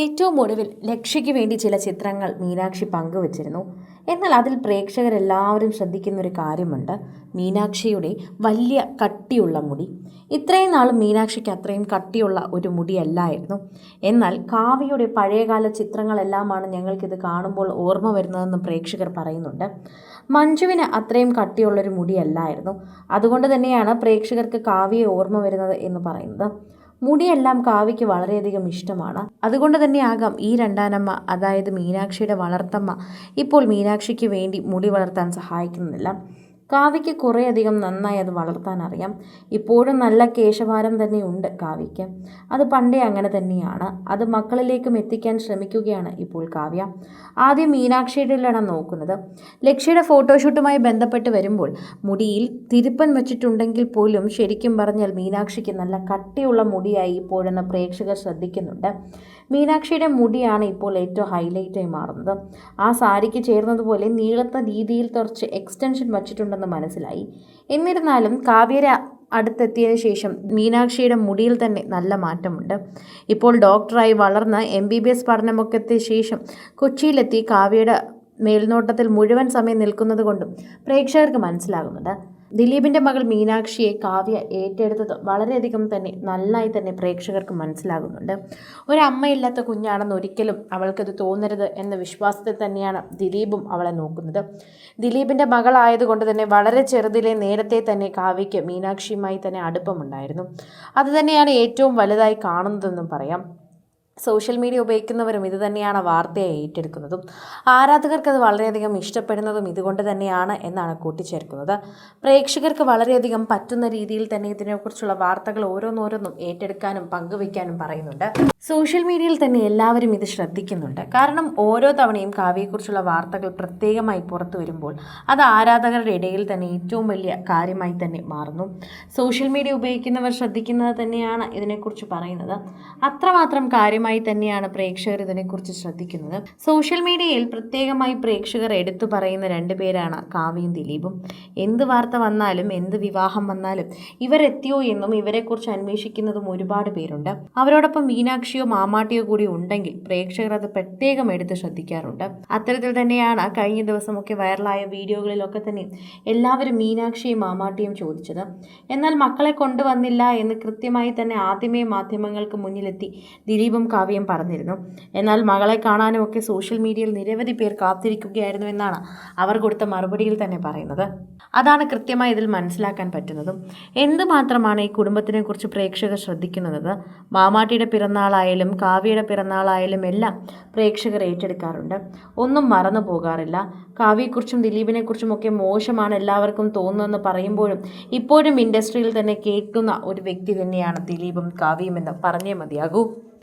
ഏറ്റവും ഒടുവിൽ ലക്ഷ്യയ്ക്ക് വേണ്ടി ചില ചിത്രങ്ങൾ മീനാക്ഷി പങ്കുവച്ചിരുന്നു. എന്നാൽ അതിൽ പ്രേക്ഷകരെല്ലാവരും ശ്രദ്ധിക്കുന്ന ഒരു കാര്യമുണ്ട്. മീനാക്ഷിയുടെ വലിയ കട്ടിയുള്ള മുടി. ഇത്രയും നാളും മീനാക്ഷിക്ക് അത്രയും കട്ടിയുള്ള ഒരു മുടിയല്ലായിരുന്നു. എന്നാൽ കാവ്യയുടെ പഴയകാല ചിത്രങ്ങളെല്ലാമാണ് ഞങ്ങൾക്കിത് കാണുമ്പോൾ ഓർമ്മ വരുന്നതെന്ന് പ്രേക്ഷകർ പറയുന്നുണ്ട്. മഞ്ജുവിന് അത്രയും കട്ടിയുള്ളൊരു മുടിയല്ലായിരുന്നു. അതുകൊണ്ട് തന്നെയാണ് പ്രേക്ഷകർക്ക് കാവ്യയെ ഓർമ്മ വരുന്നത് എന്ന് പറയുന്നത്. മുടിയെല്ലാം കാവ്യയ്ക്ക് വളരെയധികം ഇഷ്ടമാണ്. അതുകൊണ്ട് തന്നെയാകാം ഈ രണ്ടാനമ്മ അതായത് മീനാക്ഷിയുടെ വളർത്തമ്മ ഇപ്പോൾ മീനാക്ഷിക്ക് വേണ്ടി മുടി വളർത്താൻ സഹായിക്കുന്നില്ല. കാവ്യയ്ക്ക് കുറേയധികം നന്നായി അത് വളർത്താൻ അറിയാം ഇപ്പോഴും നല്ല കേശഭാരം തന്നെയുണ്ട് കാവ്യയ്ക്ക്. അത് പണ്ടേ അങ്ങനെ തന്നെയാണ്. അത് മക്കളിലേക്കും എത്തിക്കാൻ ശ്രമിക്കുകയാണ് ഇപ്പോൾ കാവ്യ. ആദ്യം മീനാക്ഷിയുടെയിലാണ് നോക്കുന്നത്. ലക്ഷ്യയുടെ ഫോട്ടോഷൂട്ടുമായി ബന്ധപ്പെട്ട് വരുമ്പോൾ മുടിയിൽ തിരുപ്പൻ വെച്ചിട്ടുണ്ടെങ്കിൽ പോലും ശരിക്കും പറഞ്ഞാൽ മീനാക്ഷിക്ക് നല്ല കട്ടിയുള്ള മുടിയായി ഇപ്പോഴെന്ന് പ്രേക്ഷകർ ശ്രദ്ധിക്കുന്നുണ്ട്. മീനാക്ഷിയുടെ മുടിയാണ് ഇപ്പോൾ ഏറ്റവും ഹൈലൈറ്റായി മാറുന്നത്. ആ സാരിക്ക് ചേർന്നതുപോലെ നീളത്ത രീതിയിൽ കുറച്ച് എക്സ്റ്റൻഷൻ വച്ചിട്ടുണ്ടെന്ന് മനസ്സിലായി. എന്നിരുന്നാലും കാവ്യര അടുത്തെത്തിയതിനു ശേഷം മീനാക്ഷിയുടെ മുടിയിൽ തന്നെ നല്ല മാറ്റമുണ്ട്. ഇപ്പോൾ ഡോക്ടറായി വളർന്ന് എം ബി ബി എസ് പഠനമൊക്കെ എത്തിയ ശേഷം കൊച്ചിയിലെത്തി കാവ്യയുടെ മേൽനോട്ടത്തിൽ മുഴുവൻ സമയം നിൽക്കുന്നത് കൊണ്ടും പ്രേക്ഷകർക്ക് മനസ്സിലാകുന്നുണ്ട് ദിലീപിന്റെ മകൾ മീനാക്ഷിയെ കാവ്യ ഏറ്റെടുത്തത് വളരെയധികം തന്നെ നന്നായി തന്നെ പ്രേക്ഷകർക്ക് മനസ്സിലാകുന്നുണ്ട്. ഒരമ്മയില്ലാത്ത കുഞ്ഞാണെന്ന് ഒരിക്കലും അവൾക്കത് തോന്നരുത് എന്ന വിശ്വാസത്തിൽ തന്നെയാണ് ദിലീപും അവളെ നോക്കുന്നത്. ദിലീപിന്റെ മകളായതുകൊണ്ട് തന്നെ വളരെ ചെറുതിലെ നേരത്തെ തന്നെ കാവ്യയ്ക്ക് മീനാക്ഷിയുമായി തന്നെ അടുപ്പമുണ്ടായിരുന്നു. അതുതന്നെയാണ് ഏറ്റവും വലുതായി കാണുന്നതെന്നും പറയാം. സോഷ്യൽ മീഡിയ ഉപയോഗിക്കുന്നവരും ഇത് തന്നെയാണ് വാർത്തയെ ഏറ്റെടുക്കുന്നതും. ആരാധകർക്ക് അത് വളരെയധികം ഇഷ്ടപ്പെടുന്നതും ഇതുകൊണ്ട് തന്നെയാണ് എന്നാണ് കൂട്ടിച്ചേർക്കുന്നത്. പ്രേക്ഷകർക്ക് വളരെയധികം പറ്റുന്ന രീതിയിൽ തന്നെ ഇതിനെക്കുറിച്ചുള്ള വാർത്തകൾ ഓരോന്നോരോന്നും ഏറ്റെടുക്കാനും പങ്കുവയ്ക്കാനും പറയുന്നുണ്ട്. സോഷ്യൽ മീഡിയയിൽ തന്നെ എല്ലാവരും ഇത് ശ്രദ്ധിക്കുന്നുണ്ട്. കാരണം ഓരോ തവണയും കാവ്യയെക്കുറിച്ചുള്ള വാർത്തകൾ പ്രത്യേകമായി പുറത്തു വരുമ്പോൾ അത് ആരാധകരുടെ ഇടയിൽ തന്നെ ഏറ്റവും വലിയ കാര്യമായി തന്നെ മാറുന്നു. സോഷ്യൽ മീഡിയ ഉപയോഗിക്കുന്നവർ ശ്രദ്ധിക്കുന്നത് തന്നെയാണ് ഇതിനെക്കുറിച്ച് പറയുന്നത്. അത്രമാത്രം കാര്യമായി തന്നെയാണ് പ്രേക്ഷകർ ഇതിനെക്കുറിച്ച് ശ്രദ്ധിക്കുന്നത്. സോഷ്യൽ മീഡിയയിൽ പ്രത്യേകമായി പ്രേക്ഷകർ എടുത്തു പറയുന്ന രണ്ട് പേരാണ് കാവ്യയും ദിലീപും. എന്ത് വാർത്ത വന്നാലും എന്ത് വിവാഹം വന്നാലും ഇവരെത്തിയോ എന്നും ഇവരെക്കുറിച്ച് അന്വേഷിക്കുന്നതും ഒരുപാട് പേരുണ്ട്. അവരോടൊപ്പം മീനാക്ഷിയോ മാമാട്ടിയോ കൂടി ഉണ്ടെങ്കിൽ പ്രേക്ഷകർ അത് പ്രത്യേകം എടുത്ത് ശ്രദ്ധിക്കാറുണ്ട്. അത്തരത്തിൽ തന്നെയാണ് കഴിഞ്ഞ ദിവസമൊക്കെ വൈറലായ വീഡിയോകളിലൊക്കെ തന്നെ എല്ലാവരും മീനാക്ഷിയും മാമാട്ടിയും ചോദിച്ചത്. എന്നാൽ മക്കളെ കൊണ്ടുവന്നില്ല എന്ന് കൃത്യമായി തന്നെ ആദ്യമേ മാധ്യമങ്ങൾക്ക് മുന്നിലെത്തി ദിലീപും കാവ്യയും പറഞ്ഞിരുന്നു. എന്നാൽ മകളെ കാണാനുമൊക്കെ സോഷ്യൽ മീഡിയയിൽ നിരവധി പേർ കാത്തിരിക്കുകയായിരുന്നു എന്നാണ് അവർ കൊടുത്ത മറുപടിയിൽ തന്നെ പറയുന്നത്. അതാണ് കൃത്യമായി ഇതിൽ മനസ്സിലാക്കാൻ പറ്റുന്നതും. എന്തുമാത്രമാണ് ഈ കുടുംബത്തിനെ കുറിച്ച് പ്രേക്ഷകർ ശ്രദ്ധിക്കുന്നത്? മാമാട്ടിയുടെ പിറന്നാളായാലും കാവ്യയുടെ പിറന്നാളായാലും എല്ലാം പ്രേക്ഷകർ ഏറ്റെടുക്കാറുണ്ട്. ഒന്നും മറന്നു പോകാറില്ല. കാവ്യയെക്കുറിച്ചും ദിലീപിനെക്കുറിച്ചും ഒക്കെ മോശമാണ് എല്ലാവർക്കും തോന്നുന്നതെന്ന് പറയുമ്പോഴും ഇപ്പോഴും ഇൻഡസ്ട്രിയിൽ തന്നെ കേൾക്കുന്ന ഒരു വ്യക്തി തന്നെയാണ് ദിലീപും കാവ്യമെന്ന് പറഞ്ഞേ മതിയാകൂ.